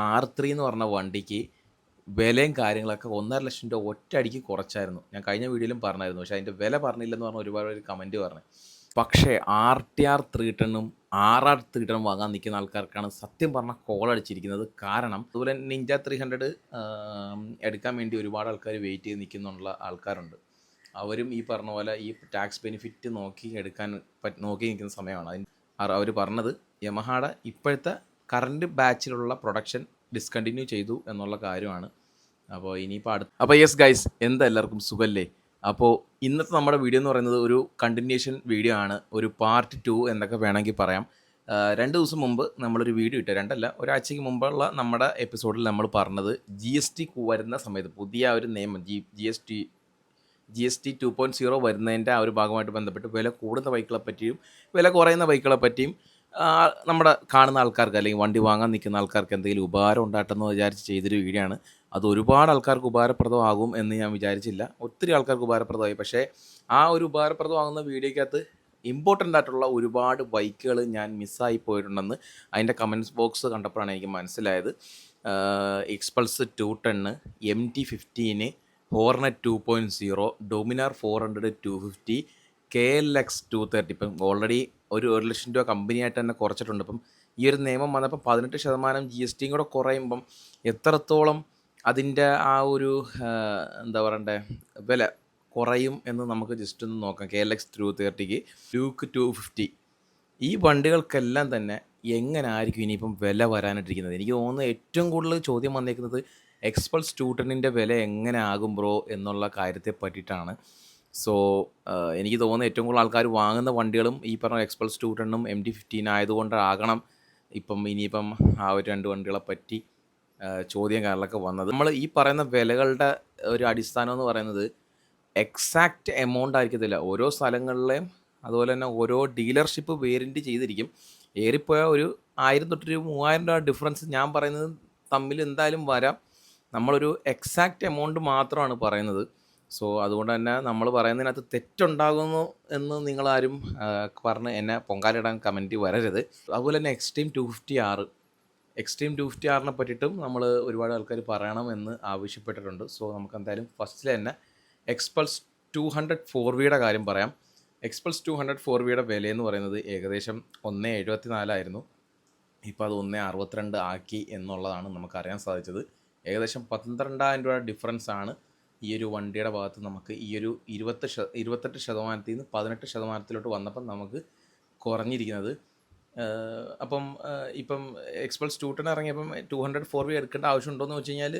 R three എന്ന് പറഞ്ഞ വണ്ടിക്ക് വിലയും കാര്യങ്ങളൊക്കെ ഒന്നര ലക്ഷം രൂപ ഒറ്റയടിക്ക് കുറച്ചായിരുന്നു. ഞാൻ കഴിഞ്ഞ വീഡിയോയിലും പറഞ്ഞായിരുന്നു. പക്ഷേ അതിന്റെ വില പറഞ്ഞില്ലെന്ന് പറഞ്ഞ ഒരുപാട് പേര് കമന്റ് പറഞ്ഞു. പക്ഷേ ആർ ടി ആർ ത്രീ ടണ്ണും ആർ ആർ ത്രീ ടണ്ണും വാങ്ങാൻ നിൽക്കുന്ന ആൾക്കാർക്കാണ് സത്യം പറഞ്ഞാൽ കോൾ അടിച്ചിരിക്കുന്നത്. കാരണം അതുപോലെ നിഞ്ച ത്രീ ഹൺഡ്രഡ് എടുക്കാൻ വേണ്ടി ഒരുപാട് ആൾക്കാർ വെയിറ്റ് ചെയ്ത് നിൽക്കുന്നുള്ള ആൾക്കാരുണ്ട്. അവരും ഈ പറഞ്ഞ പോലെ ഈ ടാക്സ് ബെനിഫിറ്റ് നോക്കി എടുക്കാൻ നോക്കി നിൽക്കുന്ന സമയമാണ്. അവർ പറഞ്ഞത് യമഹാടെ ഇപ്പോഴത്തെ കറണ്ട് ബാച്ചിലുള്ള പ്രൊഡക്ഷൻ ഡിസ്കണ്ടിന്യൂ ചെയ്തു എന്നുള്ള കാര്യമാണ്. അപ്പോൾ ഇനിയിപ്പോൾ അടുത്ത് അപ്പോൾ യെസ് ഗൈസ് എന്താ എല്ലാവർക്കും സുഖല്ലേ? അപ്പോൾ ഇന്നത്തെ നമ്മുടെ വീഡിയോ എന്ന് പറയുന്നത് ഒരു കണ്ടിന്യൂഷൻ വീഡിയോ ആണ്. ഒരു പാർട്ട് ടു എന്നൊക്കെ വേണമെങ്കിൽ പറയാം. രണ്ട് ദിവസം മുമ്പ് നമ്മളൊരു വീഡിയോ ഇട്ടു രണ്ടല്ല ഒരാഴ്ചയ്ക്ക് മുമ്പുള്ള നമ്മുടെ എപ്പിസോഡിൽ നമ്മൾ പറഞ്ഞത് ജി എസ് ടി വരുന്ന സമയത്ത് പുതിയ ഒരു നിയമം G G S T G S T two point zero വരുന്നതിന്റെ ആ ഒരു ഭാഗമായിട്ട് ബന്ധപ്പെട്ട് വില കൂടുന്ന ബൈക്കുകളെ പറ്റിയും വില കുറയുന്ന ബൈക്കുകളെ പറ്റിയും നമ്മുടെ കാണുന്ന ആൾക്കാർക്ക് അല്ലെങ്കിൽ വണ്ടി വാങ്ങാൻ നിൽക്കുന്ന ആൾക്കാർക്ക് എന്തെങ്കിലും ഉപകാരം ഉണ്ടാട്ടെന്ന് വിചാരിച്ച് ചെയ്തൊരു വീഡിയോ ആണ് അത് ഒരുപാട് ആൾക്കാർക്ക് ഉപകാരപ്രദമാകും എന്ന് ഞാൻ വിചാരിച്ചില്ല. ഒത്തിരി ആൾക്കാർക്ക് ഉപകാരപ്രദമായി. പക്ഷേ ആ ഒരു ഉപകാരപ്രദമാകുന്ന വീഡിയോയ്ക്കകത്ത് ഇമ്പോർട്ടന്റ് ആയിട്ടുള്ള ഒരുപാട് ബൈക്കുകൾ ഞാൻ മിസ്സായി പോയിട്ടുണ്ടെന്ന് അതിന്റെ കമൻസ് ബോക്സ് കണ്ടപ്പോഴാണ് എനിക്ക് മനസ്സിലായത്. Xpulse two ten M T fifteen Hornet two point zero Dominar four hundred two fifty K L X two thirty ഇപ്പം ഓൾറെഡി ഒരു ഒരു ലക്ഷം രൂപ കമ്പനിയായിട്ട് തന്നെ കുറച്ചിട്ടുണ്ട്. അപ്പം ഈ ഒരു നിയമം വന്നപ്പോൾ പതിനെട്ട് ശതമാനം ജി എസ് ടിയും കൂടെ കുറയുമ്പം എത്രത്തോളം അതിന്റെ ആ ഒരു എന്താ പറയണ്ടേ വില കുറയും എന്ന് നമുക്ക് ജസ്റ്റ് ഒന്ന് നോക്കാം. കെ എൽ എക്സ് ടു തേർട്ടിക്ക് ഡ്യൂക്ക് ടു ഫിഫ്റ്റി ഈ വണ്ടികൾക്കെല്ലാം തന്നെ എങ്ങനെ ആയിരിക്കും ഇനിയിപ്പം വില വരാനിട്ടിരിക്കുന്നത്? എനിക്ക് തോന്നുന്നു ഏറ്റവും കൂടുതൽ ചോദ്യം വന്നിരിക്കുന്നത് എക്സ്പൾസ് ട്യൂട്ടണിന്റെ വില എങ്ങനെ ആകും ബ്രോ എന്നുള്ള കാര്യത്തെ പറ്റിയിട്ടാണ്. സോ എനിക്ക് തോന്നുന്നു ഏറ്റവും കൂടുതൽ ആൾക്കാർ വാങ്ങുന്ന വണ്ടികളും ഈ പറഞ്ഞ എക്സ്പ്രസ് ടു ടെണ്ണും എം ഡി ഫിഫ്റ്റീൻ ആയതുകൊണ്ടാകണം ഇപ്പം ഇനിയിപ്പം ആ ഒരു രണ്ട് വണ്ടികളെ പറ്റി ആ, ചോദ്യം കാര്യങ്ങളൊക്കെ വന്നത്. നമ്മൾ ഈ പറയുന്ന വിലകളുടെ ഒരു അടിസ്ഥാനം എന്ന് പറയുന്നത് എക്സാക്റ്റ് എമൗണ്ട് ആയിരിക്കത്തില്ല. ഓരോ സ്ഥലങ്ങളിലെയും അതുപോലെ തന്നെ ഓരോ ഡീലർഷിപ്പ് വേരിന്റ് ചെയ്തിരിക്കും. ഏറിപ്പോയ ഒരു ആയിരം തൊട്ടൊരു മൂവായിരം രൂപ ഡിഫറൻസ് ഞാൻ പറയുന്നത് തമ്മിൽ എന്തായാലും വരാം. നമ്മളൊരു എക്സാക്റ്റ് എമൗണ്ട് മാത്രമാണ് പറയുന്നത്. സോ അതുകൊണ്ട് തന്നെ നമ്മൾ പറയുന്നതിനകത്ത് തെറ്റുണ്ടാകുന്നു എന്ന് നിങ്ങളാരും പറഞ്ഞ് എന്നെ പൊങ്കാലിടാൻ കമന്റ് വരരുത്. അതുപോലെ തന്നെ എക്സ്ട്രീം ടു ഫിഫ്റ്റി ആറ് എക്സ്ട്രീം ടു ഫിഫ്റ്റി ആറിനെ പറ്റിയിട്ടും നമ്മൾ ഒരുപാട് ആൾക്കാർ പറയണമെന്ന് ആവശ്യപ്പെട്ടിട്ടുണ്ട്. സോ നമുക്ക് എന്തായാലും ഫസ്റ്റിൽ തന്നെ എക്സ്പൾസ് ടു ഹൺഡ്രഡ് ഫോർ വിയുടെ കാര്യം പറയാം. എക്സ്പൾസ് ടു ഹൺഡ്രഡ് ഫോർ വിയുടെ വിലയെന്ന് പറയുന്നത് ഏകദേശം ഒന്ന് എഴുപത്തി നാലായിരുന്നു ഇപ്പോൾ അത് ഒന്ന് അറുപത്തിരണ്ട് ആക്കി എന്നുള്ളതാണ് നമുക്കറിയാൻ സാധിച്ചത്. ഏകദേശം പന്ത്രണ്ടായിരം രൂപ ഡിഫറൻസ് ആണ് ഈ ഒരു വണ്ടിയുടെ ഭാഗത്ത് നമുക്ക് ഈ ഒരു ഇരുപത്തി ശ ഇരുപത്തെട്ട് ശതമാനത്തിൽ നിന്ന് പതിനെട്ട് ശതമാനത്തിലോട്ട് വന്നപ്പം നമുക്ക് കുറഞ്ഞിരിക്കുന്നത്. അപ്പം ഇപ്പം എക്സ്പ്രസ് ടെൻ ഇറങ്ങിയപ്പം ടു ഹൺഡ്രഡ് ഫോർ വി എടുക്കേണ്ട ആവശ്യമുണ്ടോ എന്ന് വെച്ച് കഴിഞ്ഞാൽ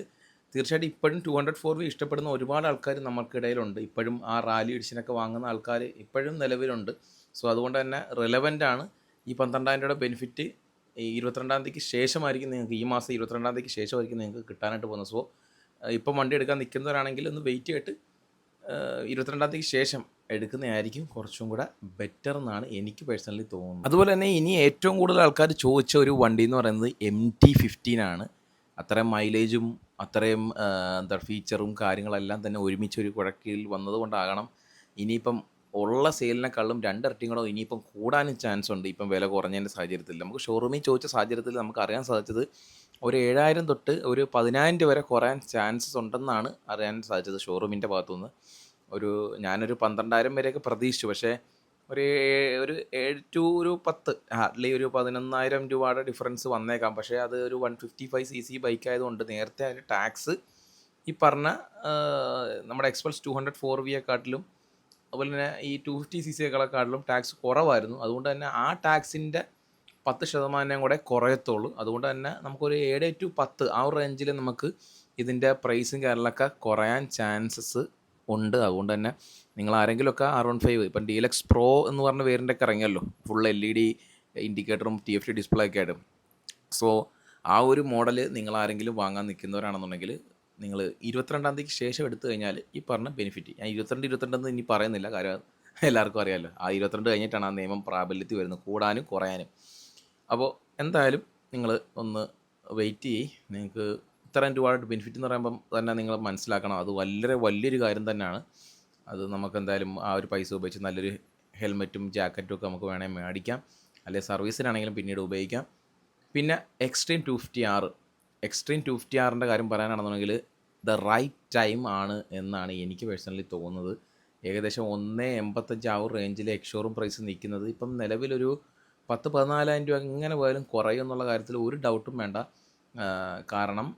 തീർച്ചയായിട്ടും ഇപ്പോഴും ടു ഹൺഡ്രഡ് ഫോർ വി ഇഷ്ടപ്പെടുന്ന ഒരുപാട് ആൾക്കാർ നമുക്കിടയിലുണ്ട് ഇപ്പോഴും ആ റാലി എഡിഷനൊക്കെ വാങ്ങുന്ന ആൾക്കാർ ഇപ്പോഴും നിലവിലുണ്ട്. സോ അതുകൊണ്ട് തന്നെ റിലവന്റ് ആണ് ഈ പന്ത്രണ്ടായിരം രൂപയുടെ ബെനിഫിറ്റ് ഇരുപത്തിരണ്ടാം തീയതിക്ക് ശേഷമായിരിക്കും നിങ്ങൾക്ക് ഈ മാസം ഇരുപത്തിരണ്ടാം തീയതിക്ക് ശേഷമായിരിക്കും നിങ്ങൾക്ക് കിട്ടാനായിട്ട് പോകുന്നത്. സോ ഇപ്പം വണ്ടി എടുക്കാൻ നിൽക്കുന്നവരാണെങ്കിൽ ഒന്ന് വെയിറ്റ് ചെയ്തിട്ട് ഇരുപത്തിരണ്ടാം തീയതിക്ക് ശേഷം എടുക്കുന്നതായിരിക്കും കുറച്ചും കൂടെ ബെറ്റർ എന്നാണ് എനിക്ക് പേഴ്സണലി തോന്നുന്നത്. അതുപോലെ തന്നെ ഇനി ഏറ്റവും കൂടുതൽ ആൾക്കാർ ചോദിച്ച ഒരു വണ്ടി എന്ന് പറയുന്നത് എം ടി ഫിഫ്റ്റീൻ ആണ്. അത്രയും മൈലേജും അത്രയും എന്താ ഫീച്ചറും കാര്യങ്ങളെല്ലാം തന്നെ ഒരുമിച്ച് ഒരു കുഴക്കിൽ വന്നതുകൊണ്ടാകണം. ഇനിയിപ്പം ഉള്ള സെയിലിനെക്കാളും രണ്ടിരട്ടിയും കൂടെ ഇനിയിപ്പം കൂടാനും ചാൻസ് ഉണ്ട്. ഇപ്പം വില കുറഞ്ഞതിന്റെ സാഹചര്യത്തിൽ. നമുക്ക് ഷോറൂമിൽ ചോദിച്ച സാഹചര്യത്തിൽ നമുക്ക് അറിയാൻ സാധിച്ചത് ഒരു ഏഴായിരം തൊട്ട് ഒരു പതിനായിരം രൂപ വരെ കുറയാൻ ചാൻസസ് ഉണ്ടെന്നാണ് അറിയാൻ സാധിച്ചത് ഷോറൂമിന്റെ ഭാഗത്തുനിന്ന്. ഒരു ഞാനൊരു പന്ത്രണ്ടായിരം വരെയൊക്കെ പ്രതീക്ഷിച്ചു. പക്ഷേ ഒരു ഒരു ഏഴ് ടു ഒരു പത്ത് ഹാർഡ്ലി ഒരു പതിനൊന്നായിരം രൂപയുടെ ഡിഫറൻസ് വന്നേക്കാം. പക്ഷേ അത് ഒരു one fifty five C C bike ആയതുകൊണ്ട് നേരത്തെ അതിന് ടാക്സ് ഈ പറഞ്ഞ നമ്മുടെ എക്സ്പൾസ് ടു ഹൺഡ്രഡ് ഫോർ വിയെക്കാട്ടിലും അതുപോലെ തന്നെ ഈ ടു ഫിഫ്റ്റി സി സിയെക്കാളും ടാക്സ് കുറവായിരുന്നു. അതുകൊണ്ട് തന്നെ ആ ടാക്സിന്റെ പത്ത് ശതമാനം കൂടെ കുറയത്തുള്ളൂ. അതുകൊണ്ട് തന്നെ നമുക്കൊരു ഏഴ് ടു പത്ത് ആ ഒരു റേഞ്ചിൽ നമുക്ക് ഇതിന്റെ പ്രൈസും കാര്യങ്ങളൊക്കെ കുറയാൻ ചാൻസസ് ഉണ്ട്. അതുകൊണ്ട് തന്നെ നിങ്ങൾ ആരെങ്കിലുമൊക്കെ ആർ വൺ ഫൈവ് ഇപ്പം ഡീലക്സ് പ്രോ എന്ന് പറഞ്ഞ വേരിന്റെ ഒക്കെ ഇറങ്ങിയല്ലോ ഫുൾ എൽ ഇ ഡി ഇൻഡിക്കേറ്ററും ടി എഫ് ടി ഡിസ്പ്ലേ ഒക്കെ ആയിട്ട്. സോ ആ ഒരു മോഡൽ നിങ്ങൾ ആരെങ്കിലും വാങ്ങാൻ നിൽക്കുന്നവരാണെന്നുണ്ടെങ്കിൽ നിങ്ങൾ ഇരുപത്തിരണ്ടാം തീയതിക്ക് ശേഷം എടുത്തു കഴിഞ്ഞാൽ ഈ പറഞ്ഞ ബെനിഫിറ്റ് ഞാൻ ഇരുപത്തിരണ്ട് ഇരുപത്തിരണ്ടെന്ന് ഇനി പറയുന്നില്ല. കാര്യം എല്ലാവർക്കും അറിയാമല്ലോ. ആ ഇരുപത്തിരണ്ട് കഴിഞ്ഞിട്ടാണ് ആ നിയമം പ്രാബല്യത്തിൽ വരുന്നത്. കൂടാനും കുറയാനും. അപ്പോൾ എന്തായാലും നിങ്ങൾ ഒന്ന് വെയിറ്റ് ചെയ്യ്. നിങ്ങൾക്ക് ഇത്രയും രൂപയുടെ ബെനിഫിറ്റ് എന്ന് പറയുമ്പം തന്നെ നിങ്ങൾ മനസ്സിലാക്കണം. അത് വളരെ വലിയൊരു കാര്യം തന്നെയാണ്. അത് നമുക്ക് എന്തായാലും ആ ഒരു പൈസ ഉപയോഗിച്ച് നല്ലൊരു ഹെൽമെറ്റും ജാക്കറ്റും ഒക്കെ നമുക്ക് വേണമെങ്കിൽ മേടിക്കാം. അല്ലെങ്കിൽ സർവീസിനാണെങ്കിലും പിന്നീട് ഉപയോഗിക്കാം. പിന്നെ എക്സ്ട്രീം ടു ഫിഫ്റ്റി ആറ് എക്സ്ട്രീം ടു ഫിഫ്റ്റി ആറിന്റെ കാര്യം പറയാനാണെന്നുണ്ടെങ്കിൽ ദ റൈറ്റ് ടൈം ആണ് എന്നാണ് എനിക്ക് പേഴ്സണലി തോന്നുന്നത്. ഏകദേശം ഒന്ന് എൺപത്തഞ്ച് ആ റേഞ്ചിൽ എക്ഷോറും പ്രൈസ് നിൽക്കുന്നത് ഇപ്പം നിലവിലൊരു പത്ത് പതിനാലായിരം രൂപ എങ്ങനെ പോയാലും കുറയും എന്നുള്ള കാര്യത്തിൽ ഒരു ഡൗട്ടും വേണ്ട. കാരണം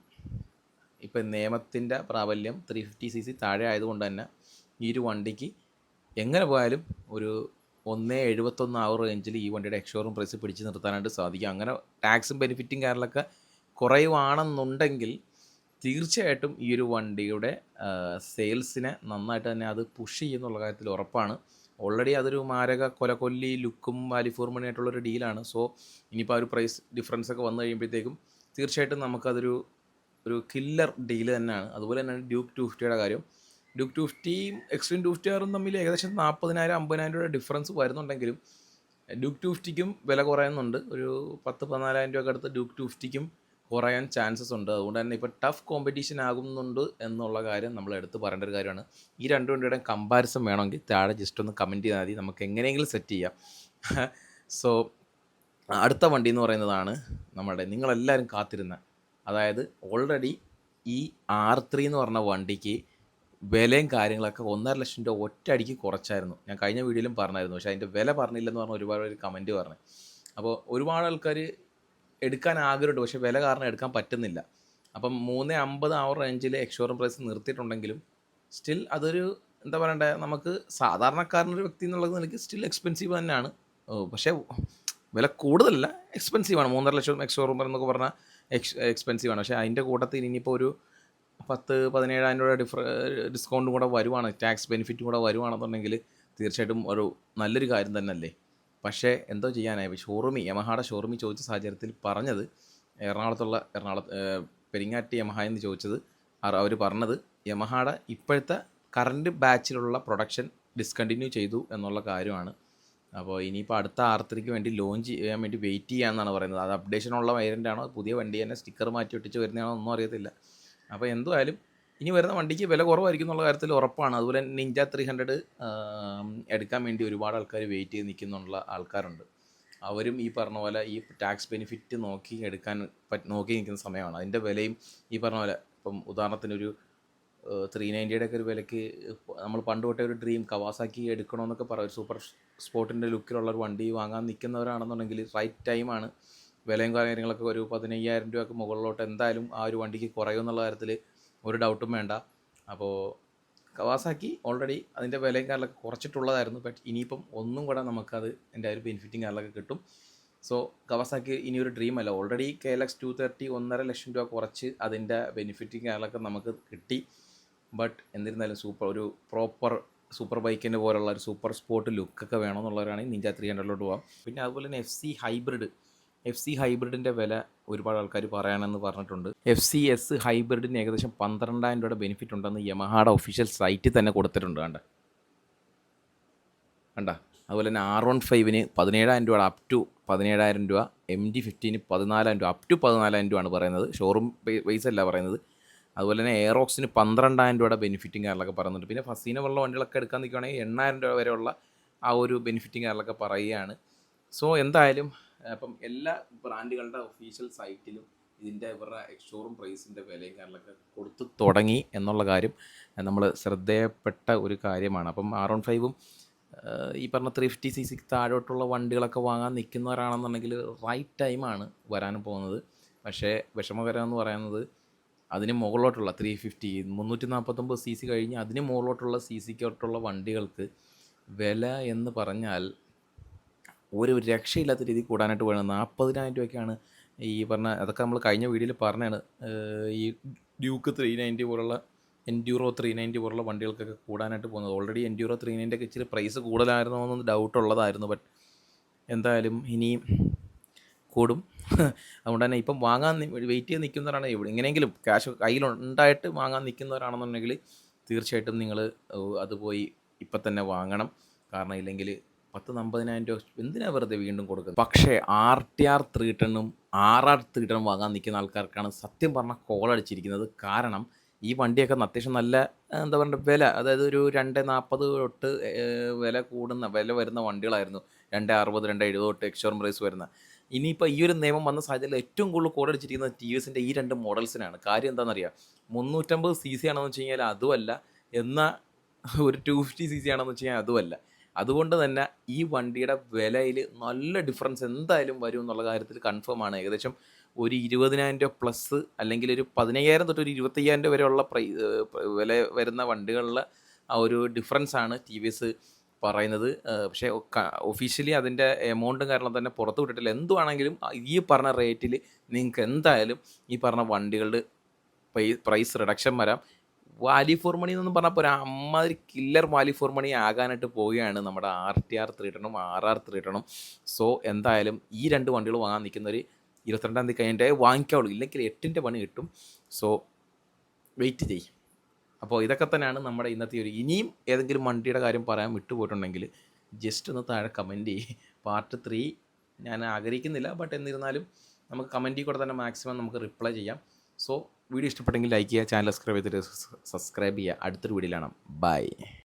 ഇപ്പം നിയമത്തിന്റെ പ്രാബല്യം ത്രീ ഫിഫ്റ്റി സി സി താഴെ ആയതുകൊണ്ട് തന്നെ ഈ ഒരു വണ്ടിക്ക് എങ്ങനെ പോയാലും ഒരു ഒന്ന് എഴുപത്തൊന്ന് ആ റേഞ്ചിൽ ഈ വണ്ടിയുടെ എക്സ്ഷോറും പ്രൈസ് പിടിച്ച് നിർത്താനായിട്ട് സാധിക്കും. അങ്ങനെ ടാക്സും ബെനിഫിറ്റും കാര്യങ്ങളൊക്കെ കുറയുവാണെന്നുണ്ടെങ്കിൽ തീർച്ചയായിട്ടും ഈ ഒരു വണ്ടിയുടെ സെയിൽസിനെ നന്നായിട്ട് തന്നെ അത് പുഷ് ചെയ്യുന്നുള്ള കാര്യത്തിൽ ഉറപ്പാണ്. ഓൾറെഡി അതൊരു മാരക കൊലകൊല്ലി ലുക്കും വാലിഫോർമണി ആയിട്ടുള്ളൊരു ഡീലാണ് സോ ഇനിയിപ്പോൾ ആ ഒരു പ്രൈസ് ഡിഫറൻസ് ഒക്കെ വന്നു കഴിയുമ്പോഴത്തേക്കും തീർച്ചയായിട്ടും നമുക്കതൊരു ഒരു കില്ലർ ഡീൽ തന്നെയാണ്. അതുപോലെ തന്നെയാണ് ഡ്യൂക്ക് ടു ഫിഫ്റ്റിയുടെ കാര്യം. ഡ്യൂക്ക് ടു ഫിഫ്റ്റിയും എക്സ്ട്രീം ടു ഫിഫ്റ്റി ആറും തമ്മിൽ ഏകദേശം നാൽപ്പതിനായിരം അമ്പതിനായിരം രൂപയുടെ ഡിഫറൻസ് വരുന്നുണ്ടെങ്കിലും ഡ്യൂക്ക് ടു ഫിഫ്റ്റിക്കും വില കുറയുന്നുണ്ട്. ഒരു പത്ത് പതിനാലായിരം രൂപ അടുത്ത് ഡ്യൂക്ക് ടു ഫിഫ്റ്റിക്കും കുറയാൻ ചാൻസസ് ഉണ്ട്. അതുകൊണ്ട് തന്നെ ഇപ്പോൾ ടഫ് കോമ്പറ്റീഷൻ ആകുന്നുണ്ട് എന്നുള്ള കാര്യം നമ്മൾ എടുത്ത് പറയേണ്ട ഒരു കാര്യമാണ്. ഈ രണ്ട് വണ്ടിയുടെയും കമ്പാരിസൺ വേണമെങ്കിൽ താഴെ ജസ്റ്റ് ഒന്ന് കമന്റ് ചെയ്താൽ മതി. നമുക്ക് എങ്ങനെയെങ്കിലും സെറ്റ് ചെയ്യാം. സോ അടുത്ത വണ്ടി എന്ന് പറയുന്നതാണ് നമ്മുടെ നിങ്ങളെല്ലാവരും കാത്തിരുന്ന അതായത് ഓൾറെഡി ഈ ആർ ത്രീ എന്ന് പറഞ്ഞ വണ്ടിക്ക് വിലയും കാര്യങ്ങളൊക്കെ ഒന്നര ലക്ഷം രൂപ ഒറ്റയടിക്ക് കുറച്ചായിരുന്നു. ഞാൻ കഴിഞ്ഞ വീഡിയോയിലും പറഞ്ഞായിരുന്നു. പക്ഷേ അതിന്റെ വില പറഞ്ഞില്ലെന്ന് പറഞ്ഞ ഒരുപാട് പേര് കമന്റ് പറഞ്ഞു. അപ്പോൾ ഒരുപാട് ആൾക്കാർ എടുക്കാൻ ആഗ്രഹമുണ്ട്. പക്ഷേ വില കാരണം എടുക്കാൻ പറ്റുന്നില്ല. അപ്പം മൂന്ന് അമ്പത് ആ റേഞ്ചിൽ എക്സ്ഷോറും പ്രൈസ് നിർത്തിയിട്ടുണ്ടെങ്കിലും സ്റ്റിൽ അതൊരു എന്താ പറയണ്ടേ നമുക്ക് സാധാരണക്കാരനൊരു വ്യക്തി എന്നുള്ളത് നിലയ്ക്ക് സ്റ്റിൽ എക്സ്പെൻസീവ് തന്നെയാണ്. പക്ഷേ വില കൂടുതലല്ല എക്സ്പെൻസീവാണ് മൂന്നര ലക്ഷം എക്സ്ഷോറും എന്നൊക്കെ പറഞ്ഞാൽ എക്സ് എക്സ്പെൻസീവാണ് പക്ഷേ അതിന്റെ കൂട്ടത്തിൽ ഇനിയിപ്പോൾ ഒരു പത്ത് പതിനേഴായിരം രൂപ ഡിഫർ ഡിസ്കൗണ്ടും കൂടെ വരുവാണ് ടാക്സ് ബെനിഫിറ്റും കൂടെ വരുവാണെന്നുണ്ടെങ്കിൽ തീർച്ചയായിട്ടും ഒരു നല്ലൊരു കാര്യം തന്നെയല്ലേ? പക്ഷേ എന്തോ ചെയ്യാനായി. ഷോറൂമി യമഹാടെ ഷോറൂമി ചോദിച്ച സാഹചര്യത്തിൽ പറഞ്ഞത് എറണാകുളത്തുള്ള എറണാകുളത്ത് പെരിങ്ങാട്ടി യമഹ എന്ന് ചോദിച്ചത് അവർ പറഞ്ഞത് യമഹാടെ ഇപ്പോഴത്തെ കറണ്ട് ബാച്ചിലുള്ള പ്രൊഡക്ഷൻ ഡിസ്കണ്ടിന്യൂ ചെയ്തു എന്നുള്ള കാര്യമാണ്. അപ്പോൾ ഇനിയിപ്പോൾ അടുത്ത ആർത്തിക്ക് വേണ്ടി ലോഞ്ച് ചെയ്യാൻ വേണ്ടി വെയിറ്റ് ചെയ്യാമെന്നാണ് പറയുന്നത്. അത് അപ്ഡേഷനുള്ള വേരിയന്റ് പുതിയ വണ്ടി തന്നെ സ്റ്റിക്കർ മാറ്റി ഒട്ടിച്ച് വരുന്നതാണോ ഒന്നും അറിയത്തില്ല. അപ്പോൾ എന്തായാലും ഇനി വരുന്ന വണ്ടിക്ക് വില കുറവായിരിക്കും എന്നുള്ള കാര്യത്തിൽ ഉറപ്പാണ്. അതുപോലെ നിഞ്ച ത്രീ ഹൺഡ്രഡ് എടുക്കാൻ വേണ്ടി ഒരുപാട് ആൾക്കാർ വെയിറ്റ് ചെയ്ത് നിൽക്കുന്നുള്ള ആൾക്കാരുണ്ട്. അവരും ഈ പറഞ്ഞ പോലെ ഈ ടാക്സ് ബെനിഫിറ്റ് നോക്കി എടുക്കാൻ നോക്കി നിൽക്കുന്ന സമയമാണ്. അതിന്റെ വിലയും ഈ പറഞ്ഞ പോലെ ഇപ്പം ഉദാഹരണത്തിന് ഒരു ത്രീ നയന്റിയുടെ ഒക്കെ ഒരു വിലയ്ക്ക് നമ്മൾ പണ്ട് തൊട്ടേ ഒരു ഡ്രീം കവാസാക്കി എടുക്കണമെന്നൊക്കെ പറയും സൂപ്പർ സ്പോട്ടിന്റെ ലുക്കിലുള്ള ഒരു വണ്ടി വാങ്ങാൻ നിൽക്കുന്നവരാണെന്നുണ്ടെങ്കിൽ റൈറ്റ് ടൈമാണ് വിലയും കാര്യങ്ങളൊക്കെ ഒരു പതിനയ്യായിരം രൂപയ്ക്ക് മുകളിലോട്ട് എന്തായാലും ആ ഒരു വണ്ടിക്ക് കുറയുമെന്നുള്ള കാര്യത്തിൽ ഒരു ഡൗട്ടും വേണ്ട. അപ്പോൾ കവാസാക്കി ഓൾറെഡി അതിന്റെ വിലയും കാര്യങ്ങളൊക്കെ കുറച്ചിട്ടുള്ളതായിരുന്നു. ബട്ട് ഇനിയിപ്പം ഒന്നും കൂടെ നമുക്കത് എന്റെ ഒരു ബെനിഫിറ്റും കാര്യങ്ങളൊക്കെ കിട്ടും. സോ കവാസാക്കി ഇനി ഒരു ഡ്രീം അല്ല. Already K L X two thirty ഒന്നര ലക്ഷം രൂപ കുറച്ച് അതിന്റെ ബെനിഫിറ്റും കാര്യങ്ങളൊക്കെ നമുക്ക് കിട്ടി. ബട്ട് എന്നിരുന്നാലും സൂപ്പർ ഒരു പ്രോപ്പർ സൂപ്പർ ബൈക്കിന്റെ പോലുള്ള ഒരു സൂപ്പർ സ്പോർട്ട് ലുക്കൊക്കെ വേണമെന്നുള്ളവരാണെങ്കിൽ നിഞ്ച ത്രീ ഹൺഡ്രഡിലോട്ട് പോകാം പിന്നെ അതുപോലെ തന്നെ F C hybrid F C ഹൈബ്രിഡിന്റെ വില ഒരുപാട് ആൾക്കാർ പറയാനെന്ന് പറഞ്ഞിട്ടുണ്ട്. എഫ് സി എസ് ഹൈബ്രിഡിന് ഏകദേശം പന്ത്രണ്ടായിരം രൂപയുടെ ബെനിഫിറ്റ് ഉണ്ടെന്ന് യമഹാടെ ഒഫീഷ്യൽ സൈറ്റിൽ തന്നെ കൊടുത്തിട്ടുണ്ട് കണ്ട. കണ്ട? അതുപോലെ തന്നെ ആർ വൺ ഫൈവിന് പതിനേഴായിരം രൂപ അപ് ടു പതിനേഴായിരം രൂപ എം ജി ഫിഫ്റ്റീന് പതിനാലായിരം രൂപ അപ് ടു പതിനാലായിരം രൂപയാണ് പറയുന്നത്. ഷോറൂം പൈസ അല്ല പറയുന്നത്. അതുപോലെ തന്നെ എയറോക്സിന് പന്ത്രണ്ടായിരം രൂപയുടെ ബെനിഫിറ്റും കാര്യങ്ങളൊക്കെ പറയുന്നുണ്ട്. പിന്നെ ഫസീന പോലുള്ള വണ്ടികളൊക്കെ എടുക്കാൻ നിൽക്കുകയാണെങ്കിൽ എണ്ണായിരം രൂപ വരെയുള്ള ആ ഒരു ബെനിഫിറ്റും കാര്യങ്ങളൊക്കെ പറയുകയാണ്. സോ എന്തായാലും അപ്പം എല്ലാ ബ്രാൻഡുകളുടെ ഒഫീഷ്യൽ സൈറ്റിലും ഇതിന്റെ ഇവരുടെ ഷോറൂം പ്രൈസിന്റെ വിലയും കാര്യങ്ങളൊക്കെ കൊടുത്തു തുടങ്ങി എന്നുള്ള കാര്യം നമ്മൾ ശ്രദ്ധയപ്പെട്ട ഒരു കാര്യമാണ്. അപ്പം ആർ ഓൺ ഫൈവും ഈ പറഞ്ഞ ത്രീ ഫിഫ്റ്റി സി സിക്ക് താഴോട്ടുള്ള വണ്ടികളൊക്കെ വാങ്ങാൻ നിൽക്കുന്നവരാണെന്നുണ്ടെങ്കിൽ റൈറ്റ് ടൈമാണ് വരാൻ പോകുന്നത്. പക്ഷേ വിഷമകരം എന്ന് പറയുന്നത് അതിന് മുകളിലോട്ടുള്ള ത്രീ ഫിഫ്റ്റി മുന്നൂറ്റി നാൽപ്പത്തൊമ്പത് സി സി കഴിഞ്ഞ് അതിന് മുകളിലോട്ടുള്ള സി സിക്കോട്ടുള്ള വണ്ടികൾക്ക് വില എന്ന് പറഞ്ഞാൽ ഒരു രക്ഷയില്ലാത്ത രീതിയിൽ കൂടാനായിട്ട് വേണം. നാൽപ്പതിനായിരം രൂപയ്ക്കാണ് ഈ പറഞ്ഞ അതൊക്കെ നമ്മൾ കഴിഞ്ഞ വീഡിയോയിൽ പറഞ്ഞാണ് ഈ ഡ്യൂക്ക് ത്രീ നയന്റി പോലുള്ള എൻഡ്യൂറോ ത്രീ നയന്റി പോലുള്ള വണ്ടികൾക്കൊക്കെ കൂടാനായിട്ട് പോകുന്നത്. ഓൾറെഡി എൻഡ്യൂറോ ത്രീ നയന്റി ഒക്കെ ഇച്ചിരി പ്രൈസ് കൂടുതലായിരുന്നോ എന്നൊന്ന് ഡൗട്ട് ഉള്ളതായിരുന്നു. ബട്ട് എന്തായാലും ഇനിയും കൂടും. അതുകൊണ്ട് തന്നെ ഇപ്പം വാങ്ങാൻ വെയിറ്റ് ചെയ്ത് നിൽക്കുന്നവരാണ്. ഇവിടെ എങ്ങനെയെങ്കിലും ക്യാഷ് കയ്യിലുണ്ടായിട്ട് വാങ്ങാൻ നിൽക്കുന്നവരാണെന്നുണ്ടെങ്കിൽ തീർച്ചയായിട്ടും നിങ്ങൾ അത് പോയി ഇപ്പം തന്നെ വാങ്ങണം. കാരണം ഇല്ലെങ്കിൽ പത്ത് അമ്പതിനായിരം രൂപ എന്തിനാണ് വെറുതെ വീണ്ടും കൊടുക്കുന്നത്? പക്ഷേ ആർ ടി ആർ ത്രീ ടണ്ണും ആർ ആർ ത്രീ ടണ്ണും വാങ്ങാൻ നിൽക്കുന്ന ആൾക്കാർക്കാണ് സത്യം പറഞ്ഞാൽ കോൾ അടിച്ചിരിക്കുന്നത് കാരണം ഈ വണ്ടിയൊക്കെ അത്യാവശ്യം നല്ല എന്താ പറയുക വില അതായത് ഒരു രണ്ട് നാൽപ്പത് തൊട്ട് വില കൂടുന്ന വില വരുന്ന വണ്ടികളായിരുന്നു. രണ്ട് അറുപത് രണ്ട് എഴുപത് തൊട്ട് എക്സ്ഷോറും പ്രൈസ് വരുന്ന. ഇനിയിപ്പോൾ ഈ ഒരു നിയമം വന്ന സാഹചര്യത്തിൽ ഏറ്റവും കൂടുതൽ കോടടിച്ചിരിക്കുന്നത് ടി വി എസിന്റെ ഈ രണ്ട് മോഡൽസിനാണ് കാര്യം എന്താണെന്നറിയാം? മുന്നൂറ്റമ്പത് സി സി ആണെന്ന് വെച്ച് കഴിഞ്ഞാൽ അതുമല്ല. എന്നാൽ ഒരു ടു ഫിഫ്റ്റി സി സി ആണെന്ന് വെച്ച് കഴിഞ്ഞാൽ അതുമല്ല. അതുകൊണ്ട് തന്നെ ഈ വണ്ടിയുടെ വിലയിൽ നല്ല ഡിഫറൻസ് എന്തായാലും വരും എന്നുള്ള കാര്യത്തിൽ കൺഫേം ആണ്. ഏകദേശം ഒരു ഇരുപതിനായിരം രൂപ പ്ലസ് അല്ലെങ്കിൽ ഒരു പതിനയ്യായിരം തൊട്ട് ഒരു ഇരുപത്തയ്യായിരം രൂപ വരെയുള്ള പ്രൈ വില വരുന്ന വണ്ടികളിലെ ആ ഒരു ഡിഫറൻസ് ആണ് ടി വി എസ് പറയുന്നത്. പക്ഷേ ഒഫീഷ്യലി അതിന്റെ എമൗണ്ടും കാരണം തന്നെ പുറത്ത് വിട്ടിട്ടില്ല. എന്തുവാണെങ്കിലും ഈ പറഞ്ഞ റേറ്റിൽ നിങ്ങൾക്ക് എന്തായാലും ഈ പറഞ്ഞ വണ്ടികളുടെ പ്രൈസ് റിഡക്ഷൻ വരാം. വാലി ഫോർ മണി എന്നൊന്നും പറഞ്ഞപ്പോൾ ഒരു അമ്മാതിരി കില്ലർ വാലി ഫോർ മണി ആകാനായിട്ട് പോവുകയാണ് നമ്മുടെ ആർ ടി ആർ ത്രീ ടണും ആർ ആർ ത്രീ ടണും സോ എന്തായാലും ഈ രണ്ട് വണ്ടികൾ വാങ്ങാൻ നിൽക്കുന്നവർ ഇരുപത്തിരണ്ടാം തീയതി കഴിഞ്ഞിട്ടേ വാങ്ങിക്കാവുള്ളൂ. ഇല്ലെങ്കിൽ എട്ടിന്റെ പണി കിട്ടും. സോ വെയിറ്റ് ചെയ്യും. അപ്പോൾ ഇതൊക്കെ തന്നെയാണ് നമ്മുടെ ഇന്നത്തെ ഒരു ഇനിയും ഏതെങ്കിലും വണ്ടിയുടെ കാര്യം പറയാൻ വിട്ടുപോയിട്ടുണ്ടെങ്കിൽ ജസ്റ്റ് ഒന്ന് താഴെ കമന്റ് ചെയ്യും. പാർട്ട് ത്രീ ഞാൻ ആഗ്രഹിക്കുന്നില്ല. ബട്ട് എന്നിരുന്നാലും നമുക്ക് കമന്റിൽ കൂടെ തന്നെ മാക്സിമം നമുക്ക് റിപ്ലൈ ചെയ്യാം. സോ വീഡിയോ ഇഷ്ടപ്പെട്ടെങ്കിൽ ലൈക്ക് ചെയ്യുക ചാനൽ സബ്സ്ക്രൈബ് ചെയ്തിട്ട് സബ്സ്ക്രൈബ് ചെയ്യുക. അടുത്തൊരു വീഡിയോയിലാണ് ബൈ